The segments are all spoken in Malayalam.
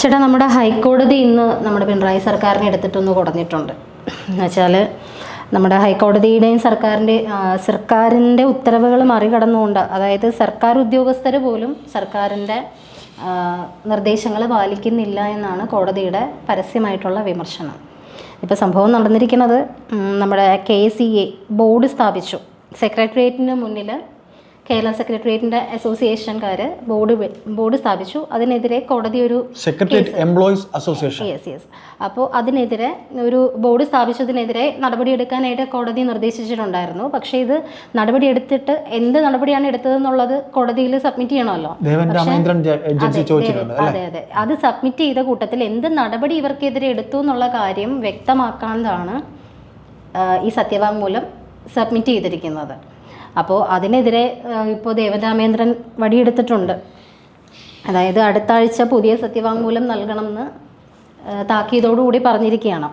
ചേട്ടാ നമ്മുടെ ഹൈക്കോടതി ഇന്ന് നമ്മുടെ പിണറായി സർക്കാരിനെ എടുത്തിട്ടൊന്ന് കുറഞ്ഞിട്ടുണ്ട് എന്നുവെച്ചാൽ നമ്മുടെ ഹൈക്കോടതിയുടെയും സർക്കാരിന്റെ സർക്കാരിന്റെ ഉത്തരവുകൾ മറികടന്നുകൊണ്ട് അതായത് സർക്കാർ ഉദ്യോഗസ്ഥർ പോലും സർക്കാരിന്റെ നിർദ്ദേശങ്ങൾ പാലിക്കുന്നില്ല എന്നാണ് കോടതിയുടെ പരസ്യമായിട്ടുള്ള വിമർശനം. ഇപ്പോൾ സംഭവം നടന്നിരിക്കുന്നത് നമ്മുടെ കെ എ ബോർഡ് സ്ഥാപിച്ചു. സെക്രട്ടേറിയറ്റിന് മുന്നിൽ കേരള സെക്രട്ടേറിയറ്റിന്റെ അസോസിയേഷൻകാർ ബോർഡ് ബോർഡ് സ്ഥാപിച്ചു. അതിനെതിരെ കോടതി ഒരു secretariat employees association. Yes yes അപ്പോൾ അതിനെതിരെ ഒരു ബോർഡ് സ്ഥാപിച്ചതിനെതിരെ നടപടിയെടുക്കാനായിട്ട് കോടതി നിർദ്ദേശിച്ചിട്ടുണ്ടായിരുന്നു. പക്ഷേ ഇത് നടപടി എടുത്തിട്ട് എന്ത് നടപടിയാണ് എടുത്തതെന്നുള്ളത് കോടതിയിൽ സബ്മിറ്റ് ചെയ്യണമല്ലോ. അതെ അതെ അത്. സബ്മിറ്റ് ചെയ്ത കൂട്ടത്തിൽ എന്ത് നടപടി ഇവർക്കെതിരെ എടുത്തു എന്നുള്ള കാര്യം വ്യക്തമാക്കാനാണ് ഈ സത്യവാങ്മൂലം സബ്മിറ്റ് ചെയ്തിരിക്കുന്നത്. അപ്പോൾ അതിനെതിരെ ഇപ്പോൾ ദേവരാമേന്ദ്രൻ വടിയെടുത്തിട്ടുണ്ട്. അതായത് അടുത്ത ആഴ്ച പുതിയ സത്യവാങ്മൂലം നൽകണമെന്ന് എന്ന് താക്കീതോടുകൂടി പറഞ്ഞിരിക്കുകയാണ്.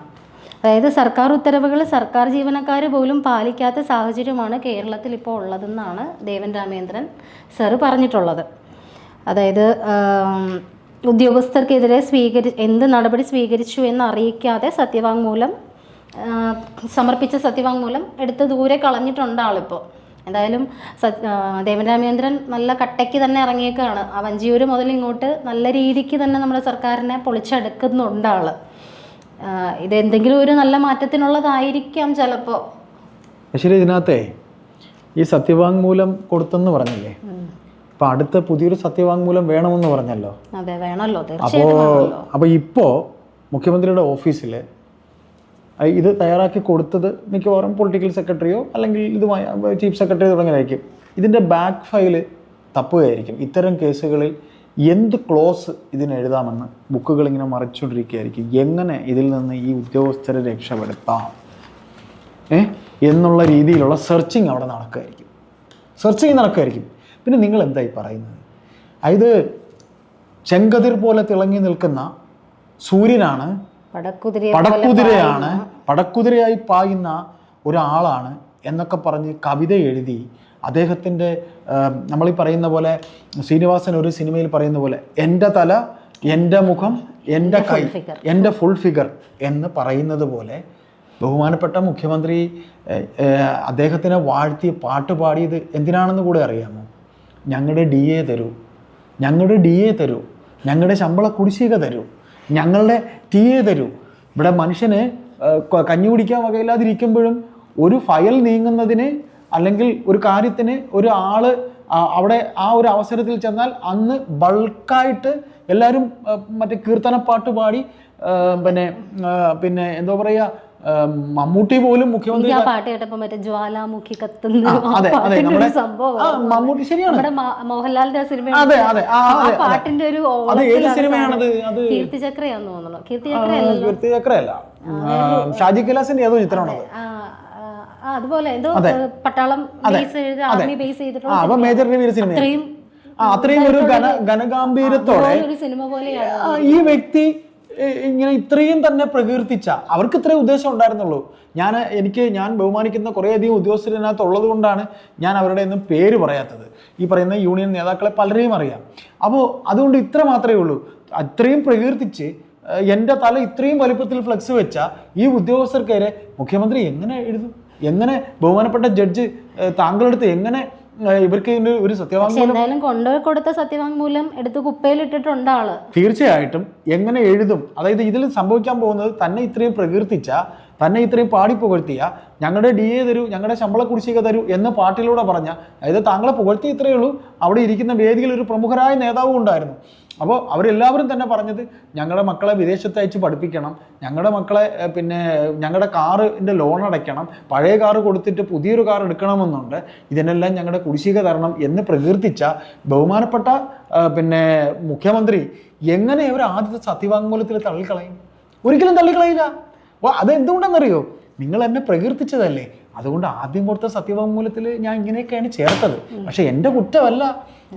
അതായത് സർക്കാർ ഉത്തരവുകൾ സർക്കാർ ജീവനക്കാർ പോലും പാലിക്കാത്ത സാഹചര്യമാണ് കേരളത്തിൽ ഇപ്പോൾ ഉള്ളതെന്നാണ് ദേവൻ രാമേന്ദ്രൻ സർ പറഞ്ഞിട്ടുള്ളത്. അതായത് ഉദ്യോഗസ്ഥർക്കെതിരെ സ്വീകരി എന്ത് നടപടി സ്വീകരിച്ചു എന്ന് അറിയിക്കാതെ സത്യവാങ്മൂലം സമർപ്പിച്ച സത്യവാങ്മൂലം എടുത്ത് ദൂരെ കളഞ്ഞിട്ടുണ്ട് ആളിപ്പോൾ. എന്തായാലും സത് ആ, ദേവൻ രാമേന്ദ്രൻ നല്ല കട്ടയ്ക്ക് തന്നെ ഇറങ്ങിയേക്കാണ്. ആ വഞ്ചിയൂർ മുതൽ ഇങ്ങോട്ട് നല്ല രീതിക്ക് തന്നെ നമ്മുടെ സർക്കാരിനെ പൊളിച്ചെടുക്കുന്നുണ്ട് ആൾ. ആ, ഇത് എന്തെങ്കിലും ഒരു നല്ല മാറ്റത്തിനുള്ളതായിരിക്കാം ചിലപ്പോ. ശരി ഇതിനകത്തെ ഈ സത്യവാങ്മൂലം കൊടുത്തെന്ന് പറഞ്ഞില്ലേ? അപ്പൊ അടുത്ത പുതിയൊരു സത്യവാങ്മൂലം വേണമെന്ന് പറഞ്ഞല്ലോ? അതെ വേണമല്ലോ. അപ്പോ അപ്പൊ ഇപ്പോ മുഖ്യമന്ത്രിയുടെ ഓഫീസിൽ ഇത് തയ്യാറാക്കി കൊടുത്തത് മിക്കവാറും പൊളിറ്റിക്കൽ സെക്രട്ടറിയോ അല്ലെങ്കിൽ ഇതുമായി ചീഫ് സെക്രട്ടറി തുടങ്ങിയതായിരിക്കും ഇതിന്റെ ബാക്ക് ഫയൽ തപ്പുകയായിരിക്കും. ഇത്തരം കേസുകളിൽ എന്ത് ക്ലോസ് ഇതിന് എഴുതാമെന്ന് ബുക്കുകൾ ഇങ്ങനെ മറിച്ചുകൊണ്ടിരിക്കുകയായിരിക്കും. എങ്ങനെ ഇതിൽ നിന്ന് ഈ ഉദ്യോഗസ്ഥരെ രക്ഷപ്പെടുത്താം? ഏ? എന്നുള്ള രീതിയിലുള്ള സെർച്ചിങ് അവിടെ നടക്കുമായിരിക്കും സെർച്ചിങ് നടക്കുമായിരിക്കും പിന്നെ നിങ്ങൾ എന്തായി പറയുന്നത്? അതായത് ചെങ്കതിർ പോലെ തിളങ്ങി നിൽക്കുന്ന സൂര്യനാണ് പടക്കുതിരയാണ് പടക്കുതിരയായി പായുന്ന ഒരാളാണ് എന്നൊക്കെ പറഞ്ഞ് കവിത എഴുതി അദ്ദേഹത്തിന്റെ നമ്മളീ പറയുന്ന പോലെ ശ്രീനിവാസൻ ഒരു സിനിമയിൽ പറയുന്ന പോലെ എന്റെ തല എന്റെ മുഖം എന്റെ കൈ. എന്റെ ഫുൾ ഫിഗർ എന്ന് പറയുന്നത് പോലെ ബഹുമാനപ്പെട്ട മുഖ്യമന്ത്രി അദ്ദേഹത്തിനെ വാഴ്ത്തി പാട്ട് പാടിയത് എന്തിനാണെന്ന് കൂടെ അറിയാമോ ഞങ്ങളുടെ ഡി എ തരൂ ഞങ്ങളുടെ ഡി എ തരൂ ഞങ്ങളുടെ ശമ്പള കുടിശ്ശിക തരൂ ഞങ്ങളുടെ തീയെ തരൂ. ഇവിടെ മനുഷ്യന് കഞ്ഞി കുടിക്കാൻ വകയില്ലാതിരിക്കുമ്പോഴും ഒരു ഫയൽ നീങ്ങുന്നതിന് അല്ലെങ്കിൽ ഒരു കാര്യത്തിന് ഒരു ആൾ അവിടെ ആ ഒരു അവസരത്തിൽ ചെന്നാൽ അന്ന് ബൾക്കായിട്ട് എല്ലാവരും മറ്റേ കീർത്തനപ്പാട്ട് പാടി പിന്നെ പിന്നെ എന്തോ പറയുക മമ്മൂട്ടി പോലും മുഖ്യമന്ത്രി ആ പാട്ട് കേട്ടപ്പോ മറ്റേ ജ്വാലാമുഖി കത്തുന്ന മമ്മൂട്ടി ശരിയാണ്. മോഹൻലാലിന്റെ സിനിമ അതെ, അതെ. പാട്ടിന്റെ ഒരു സിനിമയാണത്? കീർത്തി ചക്രയാന്ന് തോന്നുന്നു. കീർത്തി ആ, കീർത്തി ചക്രയല്ല. ഷാജി കൈലാസിന്റെ ഏതോ ചിത്രമാണത്. അതുപോലെ എന്തോ പട്ടാളം ബേസ് ചെയ്ത് ആർമി ബേസ് ചെയ്തിട്ടുള്ള മേജർ റിവ്യൂ സിനിമ അത്രയും അത്രയും ഒരു ഘന ഘനഗാംഭീര്യത്തോടെ ഒരു സിനിമ പോലെയാണ് ആ, ഈ വ്യക്തി ഇങ്ങനെ ഇത്രയും തന്നെ പ്രകീർത്തിച്ച അവർക്ക് ഇത്രയും ഉദ്ദേശം ഉണ്ടായിരുന്നുള്ളൂ. ഞാൻ എനിക്ക് ഞാൻ ബഹുമാനിക്കുന്ന കുറേയധികം ഉദ്യോഗസ്ഥരിനകത്ത് ഉള്ളത് കൊണ്ടാണ് ഞാൻ അവരുടെ ഒന്നും പേര് പറയാത്തത്. ഈ പറയുന്ന യൂണിയൻ നേതാക്കളെ പലരെയും അറിയാം. അപ്പോൾ അതുകൊണ്ട് ഇത്ര മാത്രമേ ഉള്ളൂ. അത്രയും പ്രകീർത്തിച്ച് എന്റെ തല ഇത്രയും വലിപ്പത്തിൽ ഫ്ലെക്സ് വെച്ച ഈ ഉദ്യോഗസ്ഥർക്കെതിരെ മുഖ്യമന്ത്രി എങ്ങനെ എഴുതും? എങ്ങനെ ബഹുമാനപ്പെട്ട ജഡ്ജ് താങ്കളെടുത്ത് എങ്ങനെ ഇവർക്ക് ഇതിന്റെ ഒരു സത്യവാങ്മൂലം എന്തായാലും കൊണ്ടുപോയി കൊടുത്ത സത്യവാങ്മൂലം എടുത്ത് കുപ്പയിലിട്ടിട്ടുണ്ട് ആൾ. തീർച്ചയായിട്ടും എങ്ങനെ എഴുതും അതായത് ഇതിൽ സംഭവിക്കാൻ പോകുന്നത് തന്നെ ഇത്രയും പ്രകീർത്തിച്ച തന്നെ ഇത്രയും പാടി പുകഴ്ത്തിയ ഞങ്ങളുടെ ഡി എ തരൂ ഞങ്ങളുടെ ശമ്പള കുടിശ്ശിക തരൂ എന്ന് പാട്ടിലൂടെ പറഞ്ഞ അതായത് താങ്കളെ പുകഴ്ത്തി ഇത്രയേ ഉള്ളൂ അവിടെ ഇരിക്കുന്ന വേദിയിൽ ഒരു പ്രമുഖരായ നേതാവും ഉണ്ടായിരുന്നു. അപ്പോൾ അവരെല്ലാവരും തന്നെ പറഞ്ഞത് ഞങ്ങളുടെ മക്കളെ വിദേശത്ത് അയച്ച് പഠിപ്പിക്കണം ഞങ്ങളുടെ മക്കളെ പിന്നെ ഞങ്ങളുടെ കാറിന്റെ ലോൺ അടയ്ക്കണം പഴയ കാറ് കൊടുത്തിട്ട് പുതിയൊരു കാർ എടുക്കണമെന്നുണ്ട് ഇതിനെല്ലാം ഞങ്ങളുടെ കുടിശ്ശിക തരണം എന്ന് പ്രകീർത്തിച്ച ബഹുമാനപ്പെട്ട പിന്നെ മുഖ്യമന്ത്രി എങ്ങനെ ഒരു ആദ്യത്തെ സത്യവാങ്മൂലത്തിൽ തള്ളിക്കളയും? ഒരിക്കലും തള്ളിക്കളയില്ല. അപ്പോൾ അതെന്തുകൊണ്ടെന്നറിയോ? നിങ്ങൾ എന്നെ പ്രകീർത്തിച്ചതല്ലേ? അതുകൊണ്ട് ആദ്യം കൊടുത്ത സത്യവാങ്മൂലത്തിൽ ഞാൻ ഇങ്ങനെയൊക്കെയാണ് ചേർത്തത്. പക്ഷെ എന്റെ കുറ്റമല്ല.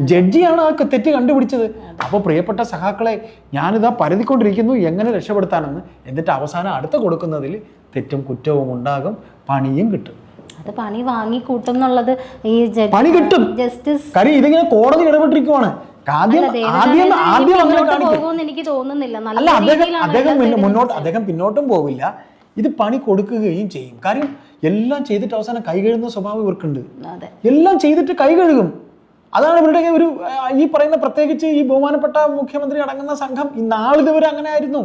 ജഡ്ജിയാണ് ആ തെറ്റ് കണ്ടുപിടിച്ചത്. അപ്പോൾ പ്രിയപ്പെട്ട സഹാക്കളെ ഞാനിതാ പരതിക്കൊണ്ടിരിക്കുന്നു. എങ്ങനെ രക്ഷപ്പെടുത്താനെന്ന്. എന്നിട്ട് അവസാനം അടുത്ത കൊടുക്കുന്നതിൽ തെറ്റും കുറ്റവും ഉണ്ടാകും. പണിയും കിട്ടും. അത് പണി വാങ്ങി കൂട്ടും എന്നുള്ളത് ഈ പണി കിട്ടും. ജസ്റ്റിസ് കാര്യം ഇതിങ്ങനെ കോടതി ഇടപെട്ടിരിക്കുവാണ്. ആദ്യം ആദ്യം ആദ്യം അങ്ങനെ കാണിക്കും. എനിക്ക് തോന്നുന്നില്ല. അല്ല അദ്ദേഹം അദ്ദേഹം മുന്നോട്ട് അദ്ദേഹം പിന്നോട്ടും പോവില്ല. ഇത് പണി കൊടുക്കുകയും ചെയ്യും. കാര്യം എല്ലാം ചെയ്തിട്ട് അവസാനം കൈ കഴുകുന്ന സ്വഭാവം ഇവർക്കുണ്ട്. എല്ലാം ചെയ്തിട്ട് കൈ കഴുകും. അതാണ് ഇവരുടെ ഒരു ഈ പറയുന്ന പ്രത്യേകിച്ച് ഈ ബഹുമാനപ്പെട്ട മുഖ്യമന്ത്രി അടങ്ങുന്ന സംഘം ഈ നാളിതുവരെ അങ്ങനെ ആയിരുന്നു.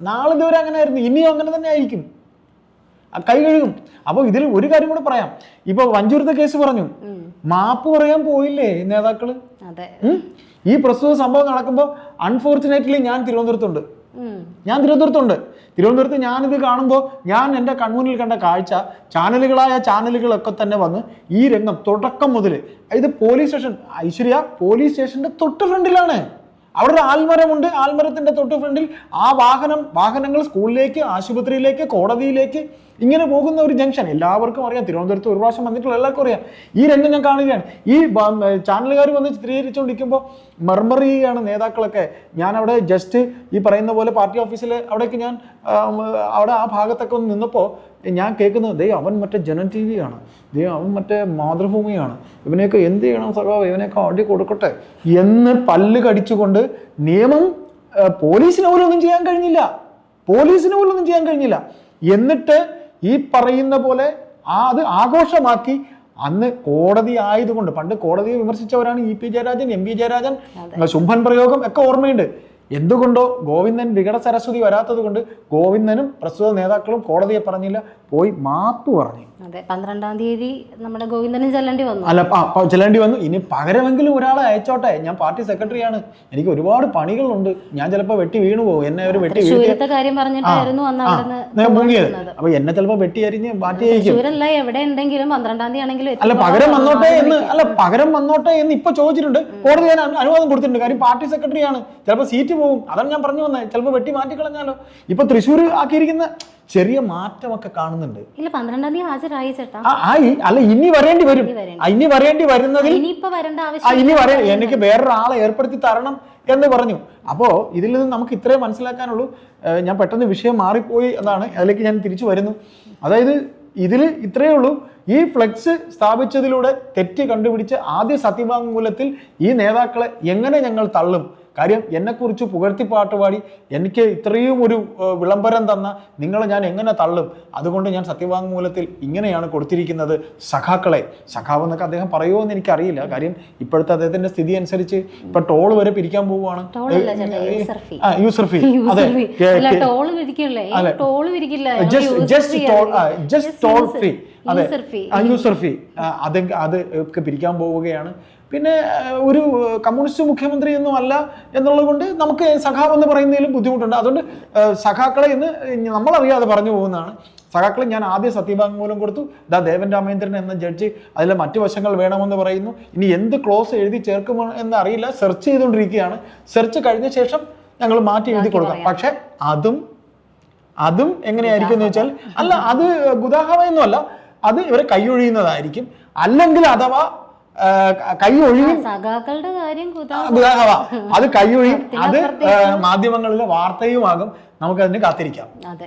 നാളിതുവരെ അങ്ങനെ ആയിരുന്നു. ഇനിയും അങ്ങനെ തന്നെ ആയിരിക്കും. കൈ കഴുകും. അപ്പോൾ ഇതിൽ ഒരു കാര്യം കൂടെ പറയാം. ഇപ്പൊ വഞ്ചൂരത്തെ കേസ് പറഞ്ഞു. മാപ്പ് പറയാൻ പോയില്ലേ നേതാക്കൾ? ഈ പ്രസ്തുത സംഭവം നടക്കുമ്പോൾ അൺഫോർച്ചുനേറ്റ്ലി ഞാൻ തിരുവനന്തപുരത്തുണ്ട്. ഞാൻ തിരുവനന്തപുരത്തുണ്ട്. തിരുവനന്തപുരത്ത് ഞാനിത് കാണുമ്പോൾ ഞാൻ എന്റെ കൺമുന്നിൽ കണ്ട കാഴ്ച ചാനലുകളായ ചാനലുകളൊക്കെ തന്നെ വന്ന് ഈ രംഗം തുടക്കം മുതൽ ഇത് പോലീസ് സ്റ്റേഷൻ ഐശ്വര്യ പോലീസ് സ്റ്റേഷന്റെ തൊട്ട് ഫ്രണ്ടിലാണ്. അവിടെ ഒരു ആൽമരമുണ്ട്. ആൽമരത്തിന്റെ തൊട്ട് ഫ്രണ്ടിൽ ആ വാഹനം വാഹനങ്ങൾ സ്കൂളിലേക്ക് ആശുപത്രിയിലേക്ക് കോടതിയിലേക്ക് ഇങ്ങനെ പോകുന്ന ഒരു ജംഗ്ഷൻ എല്ലാവർക്കും അറിയാം. തിരുവനന്തപുരത്ത് ഒരു പ്രാവശ്യം വന്നിട്ടുള്ള എല്ലാവർക്കും അറിയാം. ഈ രംഗം ഞാൻ കാണുകയാണ്. ഈ ചാനലുകാർ വന്ന് ചിത്രീകരിച്ചുകൊണ്ടിരിക്കുമ്പോൾ മർമർ ചെയ്യുകയാണ് നേതാക്കളൊക്കെ. ഞാൻ അവിടെ ജസ്റ്റ് ഈ പറയുന്ന പോലെ പാർട്ടി ഓഫീസിൽ അവിടേക്ക് ഞാൻ അവിടെ ആ ഭാഗത്തൊക്കെ ഒന്ന് നിന്നപ്പോൾ ഞാൻ കേൾക്കുന്നത് ദേ അവൻ മറ്റേ ജനൻ ടി വിയാണ് ദേ അവൻ മറ്റേ മാതൃഭൂമിയാണ്. ഇവനെയൊക്കെ എന്ത് ചെയ്യണം സഖാവ്? ഇവനെയൊക്കെ അടി കൊടുക്കട്ടെ. എന്ന് പല്ല് കടിച്ചുകൊണ്ട് നിയമം പോലീസിന് പോലും ഒന്നും ചെയ്യാൻ കഴിഞ്ഞില്ല. പോലീസിന് പോലും ഒന്നും ചെയ്യാൻ കഴിഞ്ഞില്ല. എന്നിട്ട് ഈ പറയുന്ന പോലെ ആ അത് ആഘോഷമാക്കി. അന്ന് കോടതി ആയതുകൊണ്ട് പണ്ട് കോടതിയെ വിമർശിച്ചവരാണ് E P Jayarajan M P Jayarajan ശുംഭൻ പ്രയോഗം ഒക്കെ ഓർമ്മയുണ്ട്. എന്തുകൊണ്ടോ ഗോവിന്ദൻ വികട സരസ്വതി വരാത്തത് കൊണ്ട് ഗോവിന്ദനും പ്രസ്തുത നേതാക്കളും കോടതിയെ പറഞ്ഞില്ല പോയി മാപ്പ് പറഞ്ഞു. അതെ പന്ത്രണ്ടാം തീയതി നമ്മുടെ ഗോവിന്ദനും ചെല്ലേണ്ടി വന്നു. അല്ല ചെല്ലേണ്ടി വന്നു. ഇനി പകരമെങ്കിലും ഒരാളെ അയച്ചോട്ടെ? ഞാൻ പാർട്ടി സെക്രട്ടറി ആണ്. എനിക്ക് ഒരുപാട് പണികളുണ്ട്. ഞാൻ ചിലപ്പോ വെട്ടി വീണു പോകും. എന്നെ ഒരു വെട്ടി കാര്യം പറഞ്ഞിട്ടായിരുന്നു മുങ്ങിയത്. അപ്പൊ എന്നെ ചിലപ്പോ വെട്ടി അരിഞ്ഞ് പാർട്ടി എവിടെ ഉണ്ടെങ്കിലും പന്ത്രണ്ടാം തീയതി ആണെങ്കിലും അല്ല പകരം വന്നോട്ടെ എന്ന് അല്ല പകരം വന്നോട്ടെ എന്ന് ഇപ്പൊ ചോദിച്ചിട്ടുണ്ട്. കോടതി ഞാൻ അനുവാദം കൊടുത്തിട്ടുണ്ട്. കാര്യം പാർട്ടി സെക്രട്ടറി ആണ്. ചിലപ്പോ സീറ്റ് പോകും അതാണ് ഞാൻ പറഞ്ഞു വന്നത് ചിലപ്പോൾ വെട്ടി മാറ്റിക്കളഞ്ഞാലോ ഇപ്പൊ തൃശ്ശൂർ ആക്കിയിരിക്കുന്ന ചെറിയ മാറ്റമൊക്കെ കാണുന്നുണ്ട്. ഇല്ല പന്ത്രണ്ടാം തീയതി ഹാജരായി ചേട്ടാ. ആ ആ, അല്ല ഇനി വരേണ്ടി വരും. ഇനി വരേണ്ടി. വരുന്നത് ഇനി വരേണ്ടി വരുന്നതിൽ വരേണ്ട ഇനി വരെ എനിക്ക് വേറൊരാളെ ഏർപ്പെടുത്തി തരണം എന്ന് പറഞ്ഞു. അപ്പോൾ ഇതിൽ നിന്ന് നമുക്ക് ഇത്രയും മനസ്സിലാക്കാനുള്ളൂ. ഞാൻ പെട്ടെന്ന് വിഷയം മാറിപ്പോയി എന്നാണ് അതിലേക്ക് ഞാൻ തിരിച്ചു വരുന്നു. അതായത് ഇതിൽ ഇത്രയേ ഉള്ളൂ. ഈ ഫ്ലെക്സ് സ്ഥാപിച്ചതിലൂടെ തെറ്റ് കണ്ടുപിടിച്ച് ആദ്യ സത്യവാങ്മൂലത്തിൽ ഈ നേതാക്കളെ എങ്ങനെ ഞങ്ങൾ തള്ളും? കാര്യം എന്നെക്കുറിച്ച് പുകഴ്ത്തി പാട്ടുപാടി എനിക്ക് ഇത്രയും ഒരു വിളംബരം തന്ന നിങ്ങളെ ഞാൻ എങ്ങനെ തള്ളും? അതുകൊണ്ട് ഞാൻ സത്യവാങ്മൂലത്തിൽ ഇങ്ങനെയാണ് കൊടുത്തിരിക്കുന്നത്. സഖാക്കളെ സഖാവ് എന്നൊക്കെ അദ്ദേഹം പറയുമോ എന്ന് എനിക്കറിയില്ല. കാര്യം ഇപ്പോഴത്തെ അദ്ദേഹത്തിന്റെ സ്ഥിതി അനുസരിച്ച് ഇപ്പൊ ടോൾ വരെ പിരിക്കാൻ പോവുകയാണ്. യൂസർഫി അതെ. Just toll just toll fee. അതെ അത് അത് ഒക്കെ പിരിക്കാൻ പോവുകയാണ്. പിന്നെ ഒരു കമ്മ്യൂണിസ്റ്റ് മുഖ്യമന്ത്രി ഒന്നും അല്ല എന്നുള്ളത് കൊണ്ട് നമുക്ക് സഖാവ് എന്ന് പറയുന്നതിലും ബുദ്ധിമുട്ടുണ്ട്. അതുകൊണ്ട് സഖാക്കളെ ഇന്ന് നമ്മളറിയാതെ പറഞ്ഞു പോകുന്നതാണ്. സഖാക്കളെ ഞാൻ ആദ്യം സത്യവാങ്മൂലം കൊടുത്തു. ദാ ദേവൻ രാമേന്ദ്രൻ എന്ന ജഡ്ജി അതിലെ മറ്റു വശങ്ങൾ വേണമെന്ന് പറയുന്നു. ഇനി എന്ത് ക്ലോസ് എഴുതി ചേർക്കുമോ എന്ന് അറിയില്ല. സെർച്ച് ചെയ്തുകൊണ്ടിരിക്കുകയാണ്. സെർച്ച് കഴിഞ്ഞ ശേഷം ഞങ്ങൾ മാറ്റി എഴുതി കൊടുക്കാം. പക്ഷെ അതും അതും എങ്ങനെയായിരിക്കും എന്ന് വെച്ചാൽ അല്ല അത് ഗുദാഹവയൊന്നുമല്ല അത് ഇവരെ കൈയൊഴിയുന്നതായിരിക്കും. അല്ലെങ്കിൽ അഥവാ ആ, കൈ ഒഴിയും സഖാക്കളുടെ കാര്യം അത് കൈയൊഴിയും അത് മാധ്യമങ്ങളിലെ വാർത്തയുമാകും. നമുക്കതിന് കാത്തിരിക്കാം. അതെ.